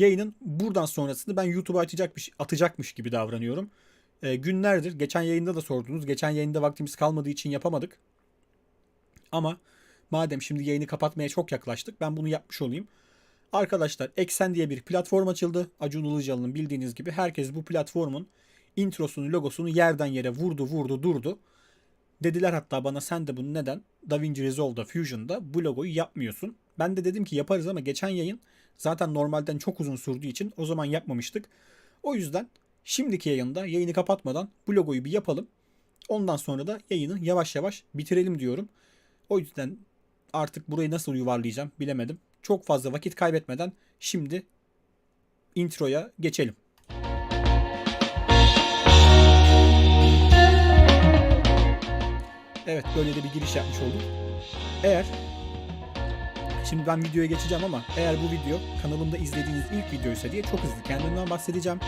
yayının buradan sonrasını ben YouTube'a atacakmış, atacakmış gibi davranıyorum. Ee, günlerdir geçen yayında da sordunuz. Geçen yayında vaktimiz kalmadığı için yapamadık. Ama madem şimdi yayını kapatmaya çok yaklaştık ben bunu yapmış olayım. Arkadaşlar Eksen diye bir platform açıldı. Acun Ilıcalı'nın bildiğiniz gibi herkes bu platformun introsunu, logosunu yerden yere vurdu, vurdu, durdu. Dediler hatta bana sen de bunu neden DaVinci Resolve'da, Fusion'da bu logoyu yapmıyorsun? Ben de dedim ki yaparız ama geçen yayın zaten normalden çok uzun sürdüğü için o zaman yapmamıştık. O yüzden şimdiki yayında yayını kapatmadan bu logoyu bir yapalım. Ondan sonra da yayını yavaş yavaş bitirelim diyorum. O yüzden artık burayı nasıl yuvarlayacağım bilemedim. Çok fazla vakit kaybetmeden şimdi introya geçelim. Evet böyle de bir giriş yapmış olduk. Eğer Şimdi ben videoya geçeceğim ama eğer bu video kanalımda izlediğiniz ilk videoysa diye çok hızlı kendimden bahsedeceğim.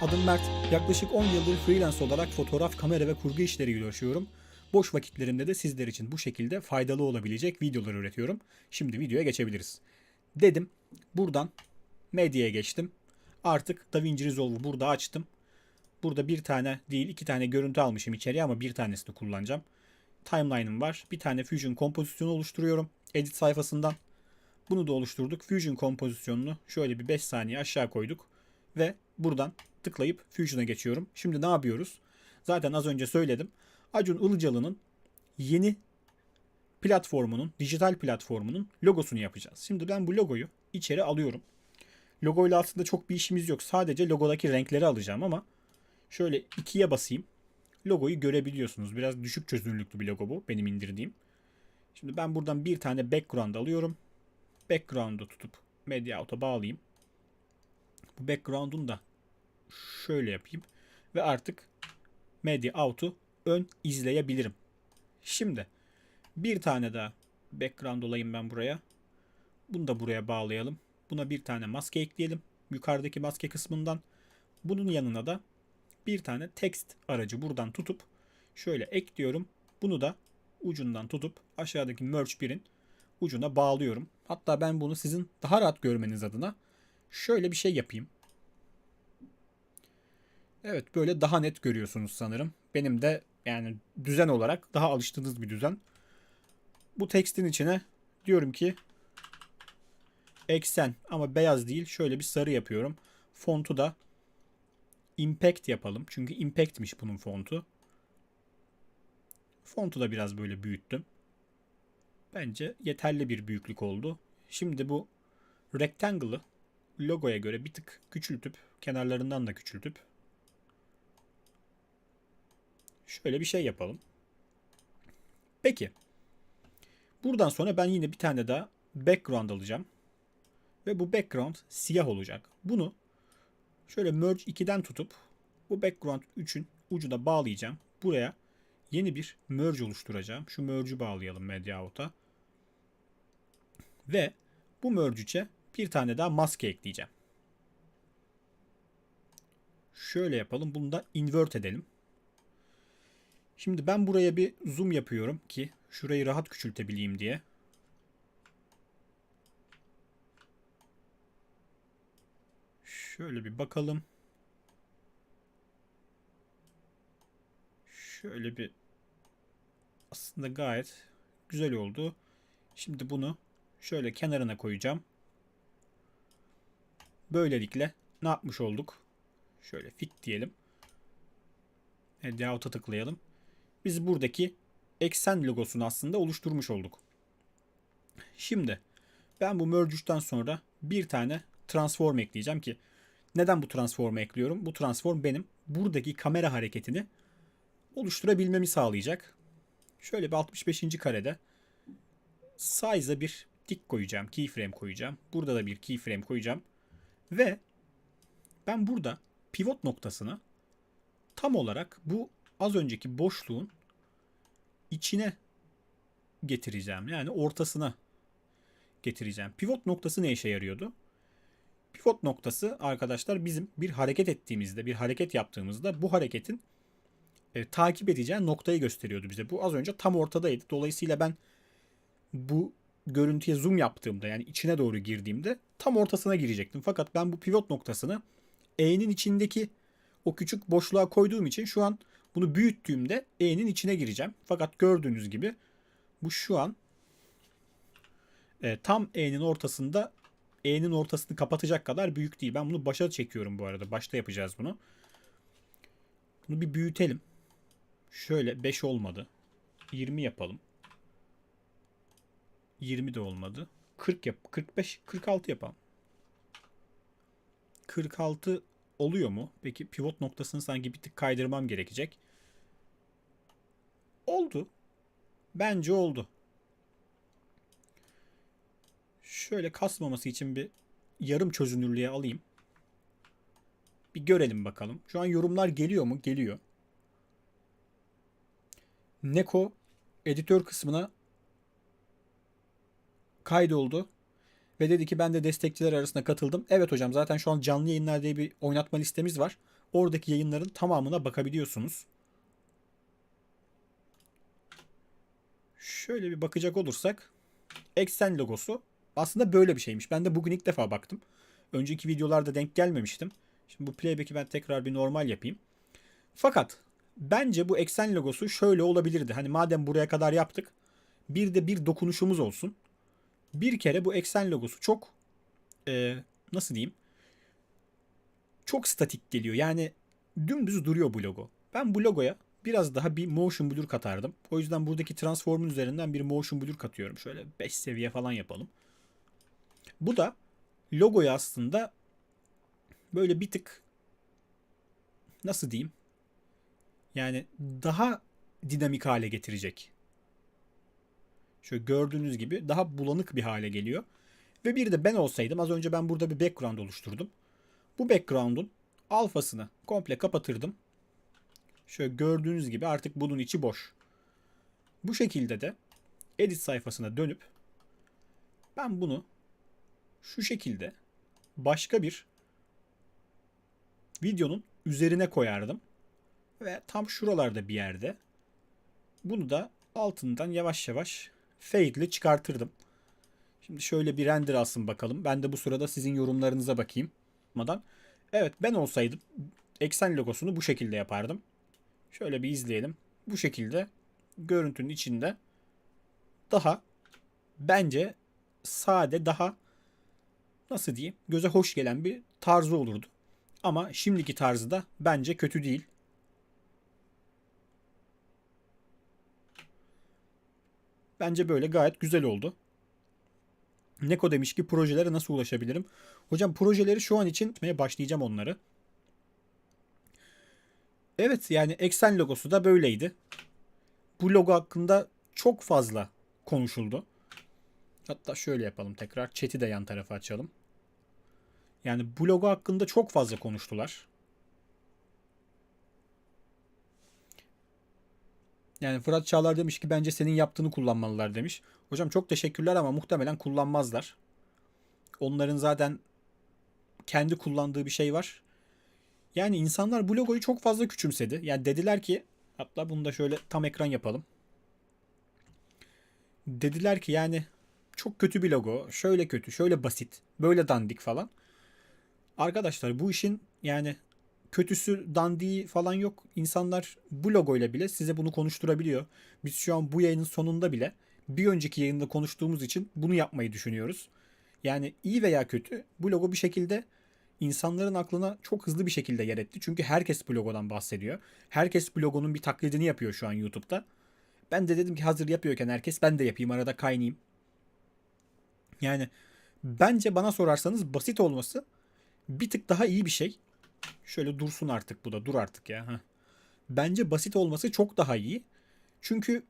Adım Mert. Yaklaşık 10 yıldır freelance olarak fotoğraf, kamera ve kurgu işleriyle uğraşıyorum. Boş vakitlerimde de sizler için bu şekilde faydalı olabilecek videolar üretiyorum. Şimdi videoya geçebiliriz. Dedim. Buradan medyaya geçtim. Artık DaVinci Resolve'u burada açtım. Burada bir tane değil iki tane görüntü almışım içeriye ama bir tanesini kullanacağım. Timeline'ım var. Bir tane Fusion kompozisyonu oluşturuyorum. Edit sayfasından. Bunu da oluşturduk. Fusion kompozisyonunu şöyle bir 5 saniye aşağı koyduk. Ve buradan tıklayıp Fusion'a geçiyorum. Şimdi ne yapıyoruz? Zaten az önce söyledim. Acun Ilıcalı'nın yeni platformunun, dijital platformunun logosunu yapacağız. Şimdi ben bu logoyu içeri alıyorum. Logoyla aslında çok bir işimiz yok. Sadece logodaki renkleri alacağım ama şöyle ikiye basayım. Logoyu görebiliyorsunuz. Biraz düşük çözünürlüklü bir logo bu. Benim indirdiğim. Şimdi ben buradan bir tane background alıyorum. Background'u tutup Media Out'a bağlayayım. Bu background'un da şöyle yapayım. Ve artık Media Out'u ön izleyebilirim. Şimdi bir tane daha background olayım ben buraya. Bunu da buraya bağlayalım. Buna bir tane maske ekleyelim. Yukarıdaki maske kısmından. Bunun yanına da bir tane text aracı buradan tutup şöyle ekliyorum. Bunu da ucundan tutup aşağıdaki merge 1'in ucuna bağlıyorum. Hatta ben bunu sizin daha rahat görmeniz adına şöyle bir şey yapayım. Evet böyle daha net görüyorsunuz sanırım. Benim de yani düzen olarak daha alıştığınız bir düzen. Bu tekstin içine diyorum ki eksen ama beyaz değil şöyle bir sarı yapıyorum. Fontu da impact yapalım. Çünkü impactmiş bunun fontu. Fontu da biraz böyle büyüttüm. Bence yeterli bir büyüklük oldu. Şimdi bu rectangle'ı logoya göre bir tık küçültüp kenarlarından da küçültüp şöyle bir şey yapalım. Peki. Buradan sonra ben yine bir tane daha background alacağım. Ve bu background siyah olacak. Bunu şöyle merge 2'den tutup bu background 3'ün ucuna bağlayacağım. Buraya yeni bir merge oluşturacağım. Şu merge'ü bağlayalım Media Out'a. Ve bu merge bir tane daha maske ekleyeceğim. Şöyle yapalım. Bunu da invert edelim. Şimdi ben buraya bir zoom yapıyorum ki şurayı rahat küçültebileyim diye. Şöyle bir bakalım. Şöyle bir aslında gayet güzel oldu. Şimdi bunu şöyle kenarına koyacağım. Böylelikle ne yapmış olduk? Şöyle fit diyelim. Layout'a tıklayalım. Biz buradaki eksen logosunu aslında oluşturmuş olduk. Şimdi ben bu merge'den sonra bir tane transform ekleyeceğim ki neden bu transform'u ekliyorum? Bu transform benim buradaki kamera hareketini oluşturabilmemi sağlayacak. Şöyle bir 65. karede size'a bir tik koyacağım. Keyframe koyacağım. Burada da bir keyframe koyacağım. Ve ben burada pivot noktasını tam olarak bu az önceki boşluğun içine getireceğim. Yani ortasına getireceğim. Pivot noktası ne işe yarıyordu? Pivot noktası arkadaşlar bizim bir hareket ettiğimizde, bir hareket yaptığımızda bu hareketin e, takip edeceği noktayı gösteriyordu bize. Bu az önce tam ortadaydı. Dolayısıyla ben bu görüntüye zoom yaptığımda yani içine doğru girdiğimde tam ortasına girecektim. Fakat ben bu pivot noktasını E'nin içindeki o küçük boşluğa koyduğum için şu an bunu büyüttüğümde E'nin içine gireceğim. Fakat gördüğünüz gibi bu şu an e, tam E'nin ortasında E'nin ortasını kapatacak kadar büyük değil. Ben bunu başa çekiyorum bu arada. Başta yapacağız bunu. Bunu bir büyütelim. Şöyle 5 olmadı. 20 yapalım. 20 de olmadı. 40 yap. 45, 46 yapalım. 46 oluyor mu? Peki pivot noktasını sanki bir tık kaydırmam gerekecek. Oldu. Bence oldu. Şöyle kasmaması için bir yarım çözünürlüğe alayım. Bir görelim bakalım. Şu an yorumlar geliyor mu? Geliyor. Neko editör kısmına kaydoldu. Ve dedi ki ben de destekçiler arasına katıldım. Evet hocam zaten şu an canlı yayınlar diye bir oynatma listemiz var. Oradaki yayınların tamamına bakabiliyorsunuz. Şöyle bir bakacak olursak eksen logosu aslında böyle bir şeymiş. Ben de bugün ilk defa baktım. Önceki videolarda denk gelmemiştim. Şimdi bu playback'i ben tekrar bir normal yapayım. Fakat bence bu eksen logosu şöyle olabilirdi. Hani madem buraya kadar yaptık bir de bir dokunuşumuz olsun. Bir kere bu eksen logosu çok e, nasıl diyeyim çok statik geliyor. Yani dümdüz duruyor bu logo. Ben bu logoya biraz daha bir motion blur katardım. O yüzden buradaki transform'un üzerinden bir motion blur katıyorum. Şöyle 5 seviye falan yapalım. Bu da logoyu aslında böyle bir tık nasıl diyeyim? Yani daha dinamik hale getirecek. Şöyle gördüğünüz gibi daha bulanık bir hale geliyor. Ve bir de ben olsaydım az önce ben burada bir background oluşturdum. Bu background'un alfasını komple kapatırdım. Şöyle gördüğünüz gibi artık bunun içi boş. Bu şekilde de edit sayfasına dönüp ben bunu şu şekilde başka bir videonun üzerine koyardım. Ve tam şuralarda bir yerde bunu da altından yavaş yavaş fade ile çıkartırdım. Şimdi şöyle bir render alsın bakalım. Ben de bu sırada sizin yorumlarınıza bakayım. Evet ben olsaydım eksen logosunu bu şekilde yapardım. Şöyle bir izleyelim. Bu şekilde görüntünün içinde daha bence sade daha nasıl diyeyim göze hoş gelen bir tarzı olurdu. Ama şimdiki tarzı da bence kötü değil. Bence böyle gayet güzel oldu. Neko demiş ki projelere nasıl ulaşabilirim? Hocam projeleri şu an için başlayacağım onları. Evet yani eksen logosu da böyleydi. Bu logo hakkında çok fazla konuşuldu. Hatta şöyle yapalım tekrar. Chat'i de yan tarafa açalım. Yani bu logo hakkında çok fazla konuştular. Yani Fırat Çağlar demiş ki bence senin yaptığını kullanmalılar demiş. Hocam çok teşekkürler ama muhtemelen kullanmazlar. Onların zaten kendi kullandığı bir şey var. Yani insanlar bu logoyu çok fazla küçümsedi. Yani dediler ki hatta bunu da şöyle tam ekran yapalım. Dediler ki yani çok kötü bir logo. Şöyle kötü, şöyle basit, böyle dandik falan. Arkadaşlar bu işin yani kötüsü dandiği falan yok. İnsanlar bu logoyla bile size bunu konuşturabiliyor. Biz şu an bu yayının sonunda bile bir önceki yayında konuştuğumuz için bunu yapmayı düşünüyoruz. Yani iyi veya kötü bu logo bir şekilde insanların aklına çok hızlı bir şekilde yer etti. Çünkü herkes bu logodan bahsediyor. Herkes bu logonun bir taklidini yapıyor şu an YouTube'da. Ben de dedim ki hazır yapıyorken herkes ben de yapayım arada kaynayayım. Yani bence bana sorarsanız basit olması bir tık daha iyi bir şey. Şöyle dursun artık bu da dur artık ya. Heh. Bence basit olması çok daha iyi. Çünkü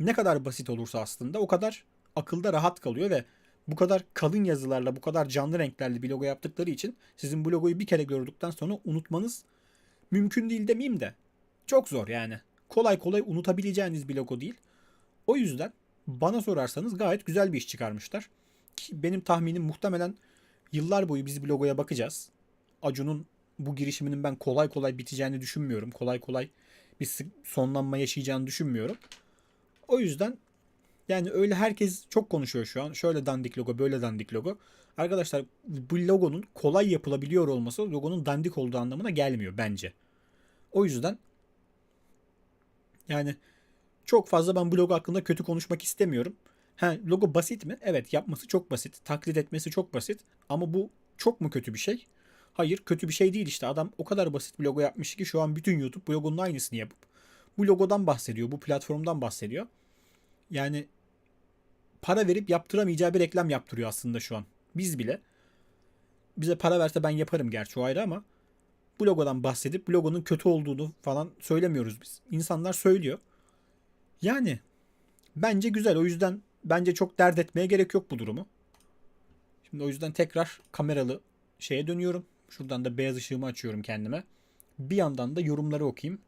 ne kadar basit olursa aslında o kadar akılda rahat kalıyor ve bu kadar kalın yazılarla, bu kadar canlı renklerle bir logo yaptıkları için sizin bu logoyu bir kere gördükten sonra unutmanız mümkün değil demeyeyim de çok zor yani. Kolay kolay unutabileceğiniz bir logo değil. O yüzden bana sorarsanız gayet güzel bir iş çıkarmışlar. Ki benim tahminim muhtemelen yıllar boyu biz bu logoya bakacağız. Acun'un bu girişiminin ben kolay kolay biteceğini düşünmüyorum. Kolay kolay bir sonlanma yaşayacağını düşünmüyorum. O yüzden yani öyle herkes çok konuşuyor şu an. Şöyle dandik logo, böyle dandik logo. Arkadaşlar bu logonun kolay yapılabiliyor olması logonun dandik olduğu anlamına gelmiyor bence. O yüzden yani çok fazla ben bu logo hakkında kötü konuşmak istemiyorum. Ha, logo basit mi? Evet yapması çok basit. Taklit etmesi çok basit. Ama bu çok mu kötü bir şey? Hayır kötü bir şey değil işte. Adam o kadar basit bir logo yapmış ki şu an bütün YouTube bu logonun aynısını yapıp bu logodan bahsediyor. Bu platformdan bahsediyor. Yani para verip yaptıramayacağı bir reklam yaptırıyor aslında şu an. Biz bile. Bize para verse ben yaparım gerçi o ayrı ama bu logodan bahsedip logonun kötü olduğunu falan söylemiyoruz biz. İnsanlar söylüyor. Yani bence güzel. O yüzden bence çok dert etmeye gerek yok bu durumu. Şimdi o yüzden tekrar kameralı şeye dönüyorum. Şuradan da beyaz ışığımı açıyorum kendime. Bir yandan da yorumları okuyayım.